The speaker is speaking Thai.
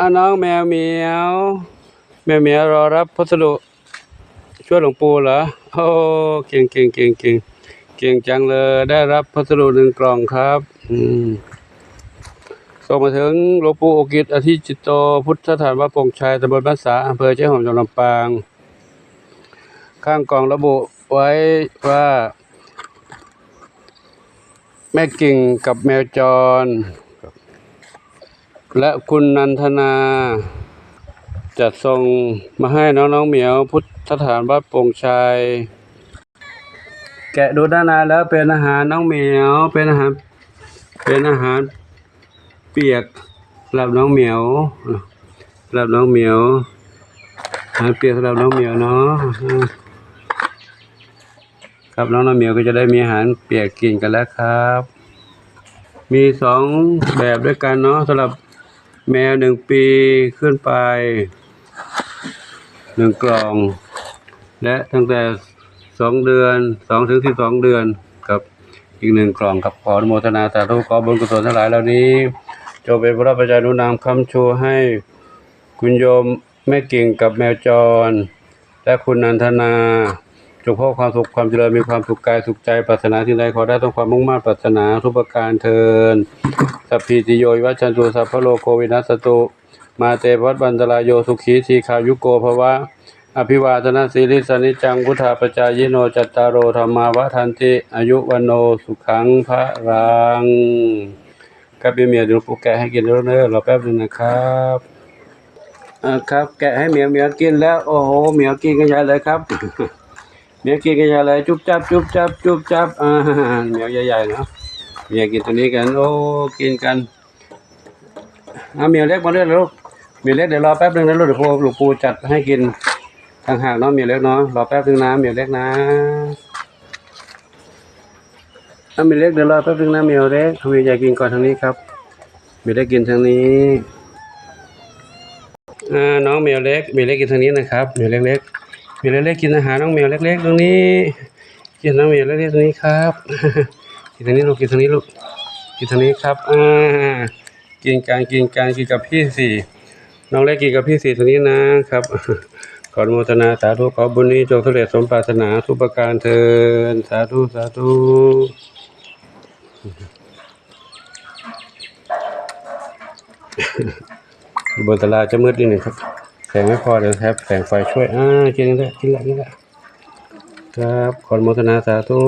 อะน้องแมวเหมียว แมวเหมียวรอรับพัสดุช่วยหลวงปู่เหรอโอ้เก่งเก่งเก่งเก่งเก่งจังเลยได้รับพัสดุหนึ่งกล่องครับ อืมส่งมาถึงหลวงปู่โอกิตอธิจิตโต พุทธสถานวัดปงชัยตำบลบ้านสาอำเภอเจ้าหอมจังหวัดลำปาง ข้างกล่องระบุไว้ว่า แม่กิ่งกับแมวจร และคุณนันทนาจัดส่งมาให้น้องน้องๆเหมียวพุทธสถานวัดโป่งชัย แกะดูด้านในแล้วเป็นอาหารน้องเหมียวเป็นอาหารเป็นอาหารเปียกสำหรับน้องเหมียวสำหรับน้องเหมียวอาหารเปียกสำหรับน้องเหมียวเนาะครับน้องน้องเหมียวก็จะได้มีอาหารเปียกกินกันแล้วครับ มีสองแบบด้วยกันเนาะสำหรับ แมวหนึ่งปีขึ้นไปหนึ่งกล่อง และตั้งแต่สองเดือนสองถึงสิบสองเดือนครับอีกหนึ่งกล่องครับขออนุโมทนาสาธุขอบุญกุศลทั้งหลายเหล่านี้จงเป็นพระปัจจัยหนุนำคำชูให้คุณโยมแม่กิ่งกับแมวจร และคุณนันทนา จงพบความสุขความเจริญมีความสุขกายสุขใจปรารถนาที่ใดขอได้ต้องความมุ่งมั่นปรารถนาทุกประการเทินสัพพิติโยวิวัชันตุสัพพโลกโควินัสตุมาเตวัตบันตรายโยสุขีทีขายุโกภวะอภิวาทนาสีลิสนิจังพุทธาปจายโนจัตตารโอธรรมาวทันติอายุวันโนสุขังพระรังครับเมียเดี๋ยวปูแกะให้กินแล้วเนอะรอแป๊บนึงนะครับอ่าครับ แกะให้เมียเมียกินแล้ว โอ้โหเมียกินกันใหญ่เลยครับ เมียกินกันใหญ่เลยจุ๊บจับจุ๊บจับจุ๊บจับอ่าเหมียวใหญ่ๆเนาะเมียกินตัวนี้กันโอ้กินกันเอาเมียวเล็กมาด้วยลูกเมียวเล็กเดี๋ยวรอแป๊บนึงนะลูกเดี๋ยวหลวงปู่จัดให้กินต่างหากเนาะเมียวเล็กเนาะรอแป๊บนึงนะเมียวเล็กนะเอาเมียวเล็กเดี๋ยวรอแป๊บนึงนะเมียวเล็กเหมียวใหญ่กินก่อนทางนี้ครับเมียวเล็กกินทางนี้อ่าน้องเมียวเล็กเมียวเล็กกินทางนี้นะครับเมียวเล็ก เมียเล็กๆกินอาหารน้องเมียวเล็ก ๆ ตรงนี้กินน้องเมียวเล็กๆตรงนี้ครับกินทางนี้ลูกกินทางนี้ลูกกินทางนี้ครับอ่ากินการกินการกินกับพี่สี่น้องเล็กกินกับพี่สี่ทางนี้นะครับขออนุโมทนาสาธุขอบุญนี้จงสำเร็จสมปรารถนาทุกประการเทินสาธุสาธุบนตลาจะมืดนิดหนึ่งครับ แสงไม่พอเดี๋ยวครับแสงไฟช่วยอ่ากินได้กินละกินละครับขออนุโมทนาสาธุ